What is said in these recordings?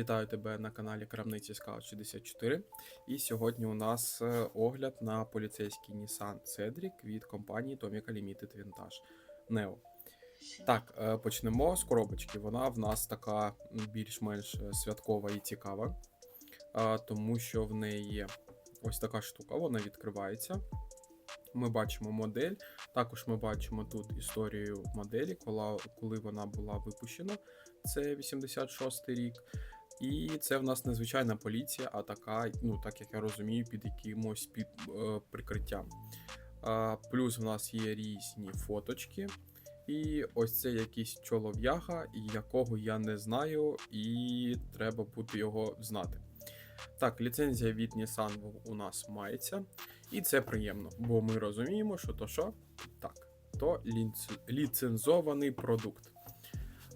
Вітаю тебе на каналі Крамниці Scout 64. І сьогодні у нас е, огляд на поліцейський Nissan Cedric від компанії Tomica Limited Vintage Neo. Так, е, почнемо з коробочки. Вона в нас така більш-менш е, святкова і цікава, тому що в неї є ось така штука, вона відкривається. Ми бачимо модель. Також ми бачимо тут історію моделі, коли вона була випущена. Це 86 рік. І це в нас незвичайна поліція, а така, ну так як я розумію, під якимось під е, прикриттям. А, плюс в нас є різні фоточки. І ось це якийсь чолов'яга, якого я не знаю, і треба буде його знати. Так, ліцензія від Nissan у нас мається, і це приємно, бо ми розуміємо, що то що? Так, то ліцензований продукт.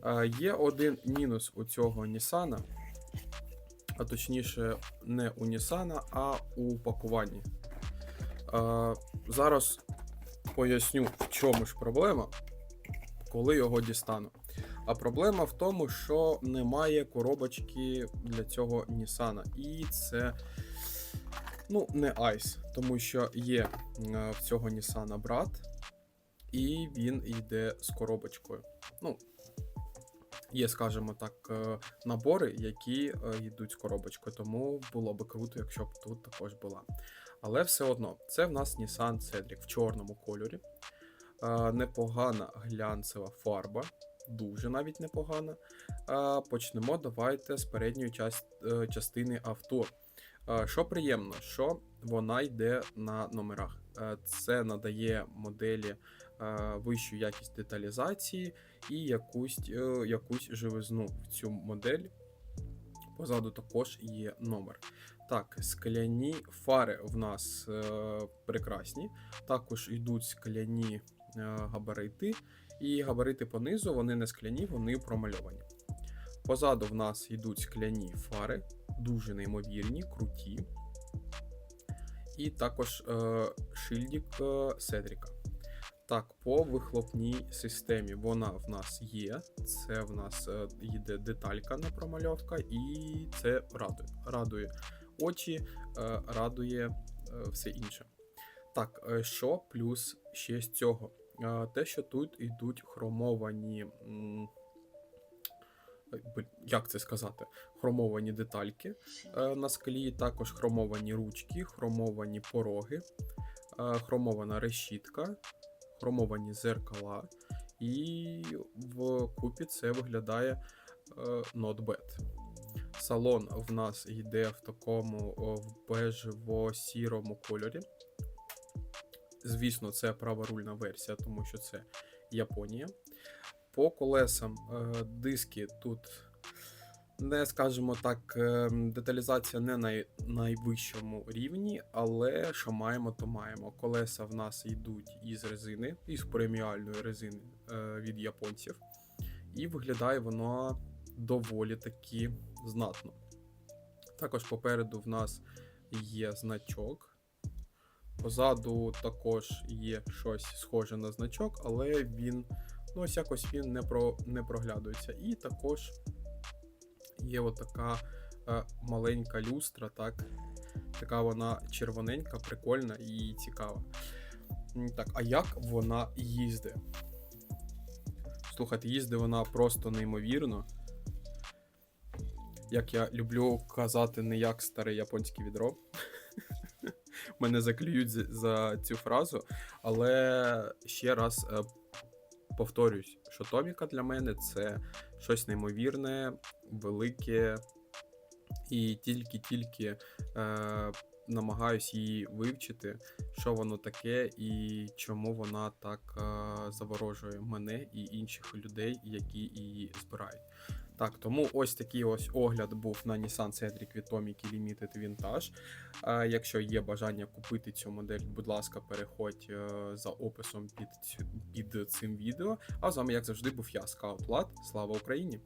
Е, Є один мінус у цього Nissan, а точніше, не у Nissan, а у пакуванні. Е, Зараз поясню, в чому ж проблема, коли його дістану. А проблема в тому, що немає коробочки для цього Nissan. І це ну, не Ice, тому що є е, в цього Nissan брат, і він йде з коробочкою. Ну, є, скажімо так, е, набори, які е, йдуть з коробочкою, тому було би круто, якщо б тут також була. Але все одно, це в нас Nissan Cedric в чорному кольорі. Е, Непогана глянцева фарба, дуже навіть непогана. Почнемо давайте з передньої частини авто. Що приємно, що вона йде на номерах. Е, Це надає моделі е, вищу якість деталізації і якусь, е, якусь живизну в цю модель. Позаду також є номер. Так, скляні фари в нас прекрасні. Також йдуть скляні габарити, і габарити понизу вони не скляні, вони промальовані. Позаду в нас йдуть скляні фари, дуже неймовірні, круті. І також е, шильдик е, Седріка. Так, по вихлопній системі вона в нас є. Це в нас е, йде деталька не промальовка, і це радує. Радує очі, е, радує е, все інше. Так, що плюс ще з цього? Те, що тут йдуть хромовані. Е, Як це сказати? Хромовані детальки е, на склі, також хромовані ручки, хромовані пороги, е, хромована решітка, хромовані зеркала, і в купі це виглядає е, not bad. Салон в нас йде в такому бежево-сірому кольорі. Звісно, це праворульна версія, тому що це Японія. По колесам е, диски тут не скажімо так, е, деталізація не на найвищому рівні, але що маємо, то маємо. Колеса в нас йдуть із резини, із преміальної резини е, від японців, і виглядає воно доволі таки знатно. Також попереду в нас є значок. Позаду також є щось схоже на значок, але він ну, ось якось він не, про, не проглядується. І також є отака е, маленька люстра, так. Така вона червоненька, прикольна і цікава. Так, а як вона їздить? Слухайте, їздить вона просто неймовірно. Як я люблю казати, не як старе японське відро. Мене заклюють за- цю фразу, але ще раз е, повторюсь, що Томіка для мене це щось неймовірне, велике, і тільки-тільки е, намагаюсь її вивчити, що воно таке і чому вона так е, заворожує мене і інших людей, які її збирають. Так, тому ось такий ось огляд був на Nissan Cedric від Tomic Limited Vintage. Е, Якщо є бажання купити цю модель, будь ласка, переходь е, за описом під, під цим відео. А з вами, як завжди, був я, Скаут Лад. Слава Україні!